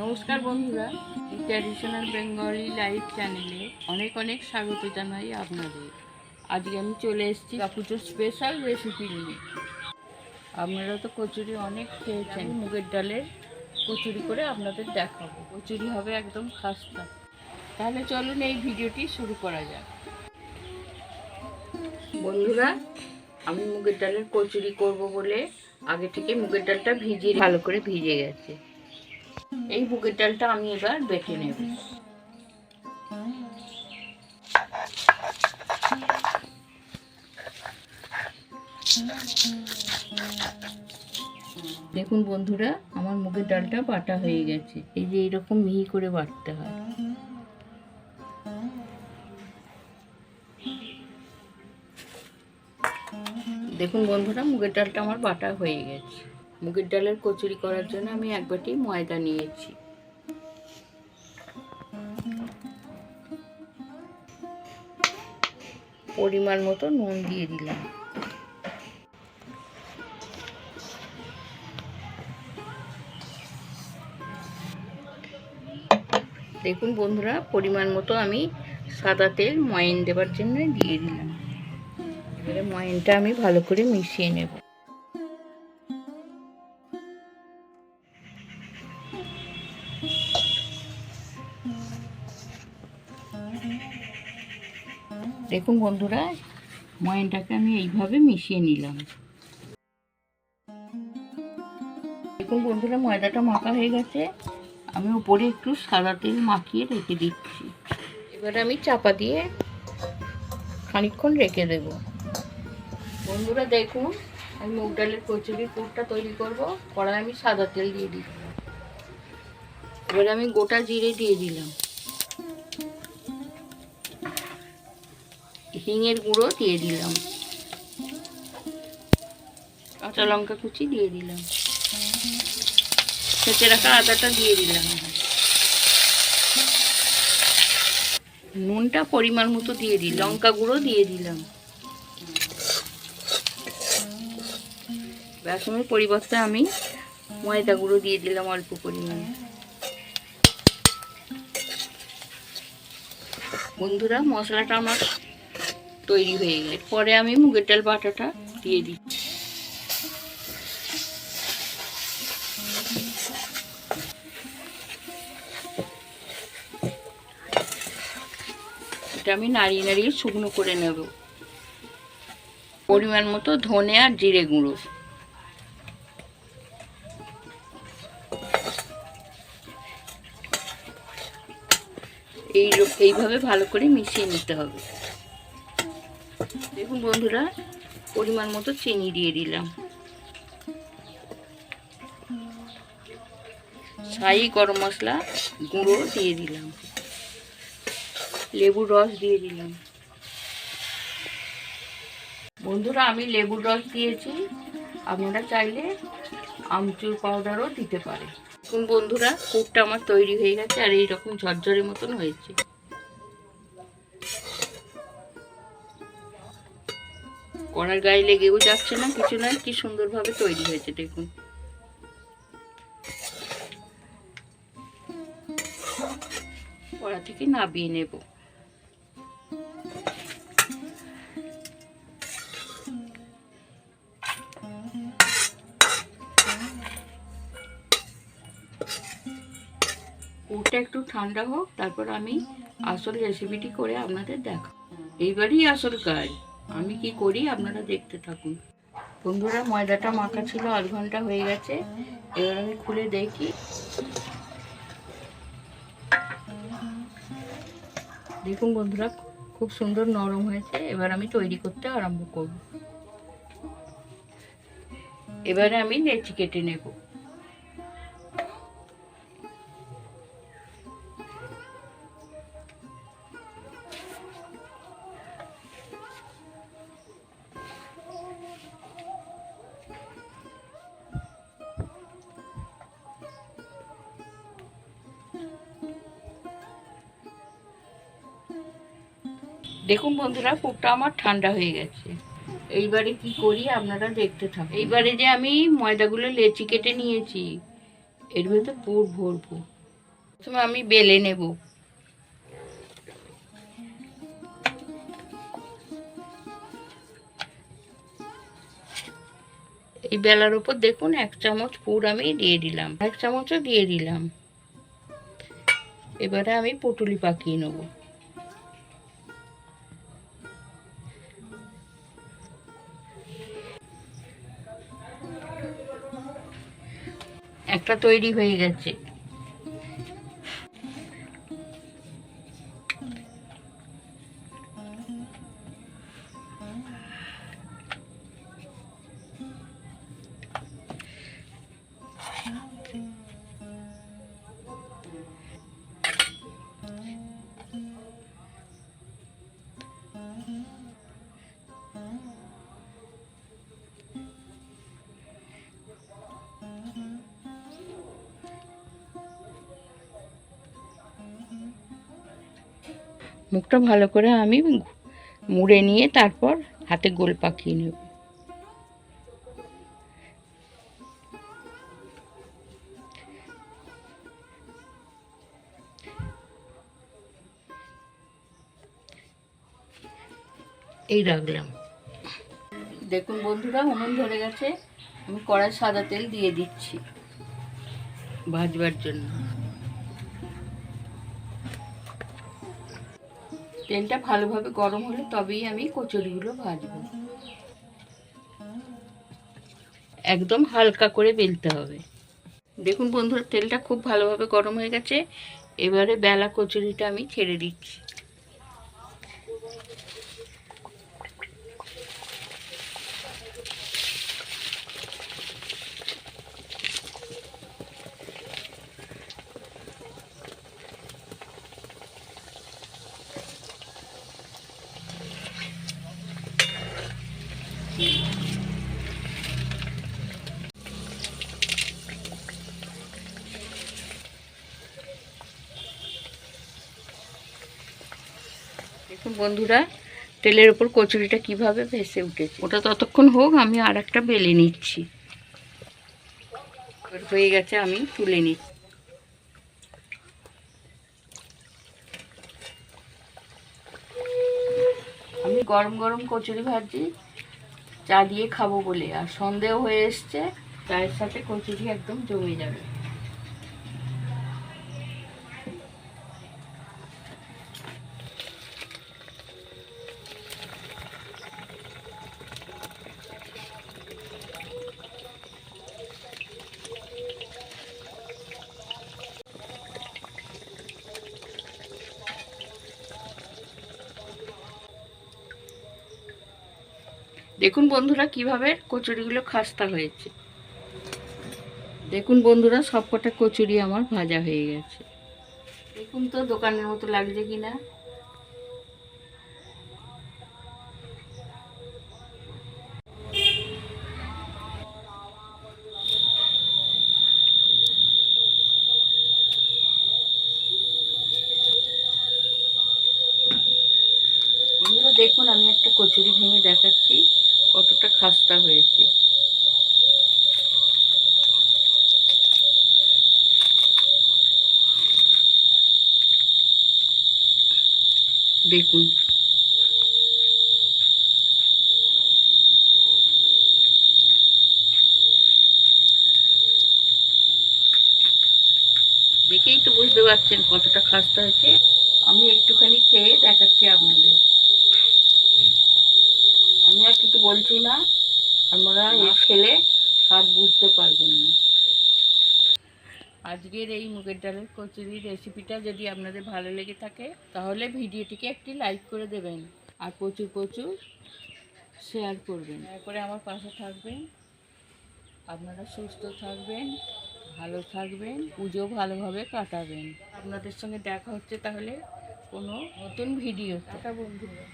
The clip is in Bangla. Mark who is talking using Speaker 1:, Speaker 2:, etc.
Speaker 1: নমস্কার বন্ধুরা ট্র্যাডিশনাল বেঙ্গলি লাইভ চ্যানেলে অনেক অনেক স্বাগত জানাই আপনাদের। আজকে আমি চলে এসেছি পুজোর স্পেশাল রেসিপি নিয়ে। আপনারা তো কচুরি অনেক খেয়েছেন, মুগের ডালের কচুরি করে আপনাদের দেখাবো। কচুরি হবে একদম খাস্তা। তাহলে চলুন এই ভিডিওটি শুরু করা যাক। বন্ধুরা, আমি মুগের ডালের কচুরি করব বলে আগে থেকে মুগের ডালটা ভিজিয়ে ভালো করে ভিজে গেছে। এই মুগের ডালটা আমি এবার বেটে নেব। দেখুন বন্ধুরা, আমার মুগের ডালটা বাটা হয়ে গেছে। এই যে এইরকম মিহি করে বাটতে হয়। দেখুন বন্ধুরা, মুগের ডালটা আমার বাটা হয়ে গেছে। মুগের ডালের কচুরি করার জন্য আমি এক বাটি ময়দা নিয়েছি। পরিমাণ মতো নুন দিয়ে দিলাম। দেখুন বন্ধুরা, পরিমাণ মতো আমি সাদা তেল ময়ন দেবার জন্য দিয়ে দিলাম। এবারে ময়নটা আমি ভালো করে মিশিয়ে নেব। দেখুন বন্ধুরা, ময়নটাকে আমি এইভাবে মিশিয়ে নিলাম। দেখুন বন্ধুরা, ময়দাটা মাখা হয়ে গেছে। আমি উপরে একটু সাদা তেল মাখিয়ে রেখে দিচ্ছি। এবার আমি চাপা দিয়ে খানিকক্ষণ রেখে দেব। বন্ধুরা, দেখুন, আমি মুগ ডালের কচুরির পুরটা তৈরি করব। কড়াই আমি সাদা তেল দিয়ে দিই এবার আমি গোটা জিরে দিয়ে দিলাম। হিঙের গুঁড়ো দিয়ে দিলাম। কাঁচা লঙ্কা কুচি দিয়ে দিলাম। ছেঁচে রাখা আদাটা দিয়ে দিলাম। নুনটা পরিমাণ মতো দিয়ে দিই লঙ্কা গুঁড়ো দিয়ে দিলাম। বেসনের পরিবর্তে আমি ময়দা গুঁড়ো দিয়ে দিলাম অল্প পরিমাণে। বন্ধুরা, মশলাটা আমার তৈরি হয়ে গেছে পরে আমি মুগের ডাল বাটাটা দিয়ে দিই এটা আমি নাড়িয়ে নাড়িয়ে শুকনো করে নেব। পরিমাণ মতো ধনে আর জিরে গুঁড়ো। এই এইভাবে ভালো করে মিশিয়ে নিতে হবে। দেখুন বন্ধুরা, পরিমাণ মতো চিনি দিয়ে দিলাম। ছাই গরম মশলা গুঁড়ো দিয়ে দিলাম। লেবুর রস দিয়ে দিলাম। বন্ধুরা, আমি লেবুর রস দিয়েছি। আপনারা চাইলে আমচুর পাউডারও দিতে পারে বন্ধুরা কুটটা আমার তৈরি হয়ে গেছে আর এইরকম ঝরঝরের মতন হয়েছে। কড়ার গায়ে লেগেও যাচ্ছে না, কিছু নয়, কি সুন্দরভাবে তৈরি হয়েছে, দেখুন। কড়া থেকে নাবিয়ে নেব। ওটা একটু ঠান্ডা হোক, তারপর আমি আসল রেসিপিটি করে আপনাদের দেখা এইবারই আসল কাজ। আমি কি করি? আপনারা দেখতে থাকুন। বন্ধুরা, ময়দাটা মাখা ছিল, আধ ঘণ্টা হয়ে গেছে। এবার আমি খুলে দেখি। দেখুন বন্ধুরা, খুব সুন্দর নরম হয়েছে। এবার আমি তৈরি করতে আরম্ভ করব। এবারে আমি লেচি কেটে নেব। দেখুন বন্ধুরা পুরটা আমার ঠান্ডা হয়ে গেছে। এইবারে কি করি আপনারা দেখতে থাকুন। এইবারে যে আমি ময়দাগুলো লেচি কেটে নিয়েছি এর ভেতর পুর ভরবো। প্রথমে আমি বেলে নেব। এই বেলার উপর দেখুন এক চামচ পুর আমি দিয়ে দিলাম। এক চামচও দিয়ে দিলাম। এবারে আমি পুটুলি পাকিয়ে নেব। একটা তৈরি হয়ে গেছে। মুখটা ভালো করে আমি মুড়ে নিয়ে তারপর হাতে গোল পাকিয়ে নেব। এই রাখলাম। দেখুন বন্ধুরা, উনুন ধরে গেছে। আমি কড়াই সাদা তেল দিয়ে দিচ্ছি। ভাজবার জন্য। তেলটা ভালোভাবে গরম হলে তবেই আমি কচুরিগুলো ভাজবো। একদম হালকা করে বেলতে হবে। দেখুন বন্ধুরা, তেলটা খুব ভালোভাবে গরম হয়ে গেছে। এবারে বেলা কচুরিটা আমি ছেড়ে দিচ্ছি। বন্ধুরা, তেলের ওপর কচুরিটা কীভাবে ভেসে উঠেছে? ওটা ততক্ষণ হোক, আমি আর একটা বেলে নিচ্ছি। হয়ে গেছে, আমি তুলে নিচ্ছি। আমি গরম গরম কচুরি ভাজি চা দিয়ে খাব বলে, আর সন্দেহ হয়ে এসছে চায়ের সাথে কচুরি একদম জমে যাবে। দেখুন বন্ধুরা কীভাবে কচুরিগুলো খাস্তা হয়েছে। দেখুন বন্ধুরা সবকটা কচুরি আমার ভাজা হয়ে গেছে। দেখুন তো দোকানের মতো লাগছে কিনা। বন্ধুরা দেখুন আমি একটা কচুরি ভেঙে দেখাচ্ছি। কতটা খাস্তা হয়েছে। দেখুন। দেখেই তো বুঝতে পারছেন কতটা খাস্তা হয়েছে। আমি একটুখানি খেয়ে দেখাচ্ছি আপনাদের। আমি আর কিছু বলছি না। এ খেলে স্বাদ বুঝতে পারবেন না। আজকের এই মুগের ডালের কচুরি রেসিপিটা যদি আপনাদের ভালো লেগে থাকে তাহলে ভিডিওটিকে একটি লাইক করে দেবেন আর প্রচুর প্রচুর শেয়ার করবেন। করে আমার পাশে থাকবেন। আপনারা সুস্থ থাকবেন ভালো থাকবেন পুজো ভালোভাবে কাটাবেন। আপনাদের সঙ্গে দেখা হচ্ছে তাহলে কোনো নতুন ভিডিও টাটা বন্ধুরা।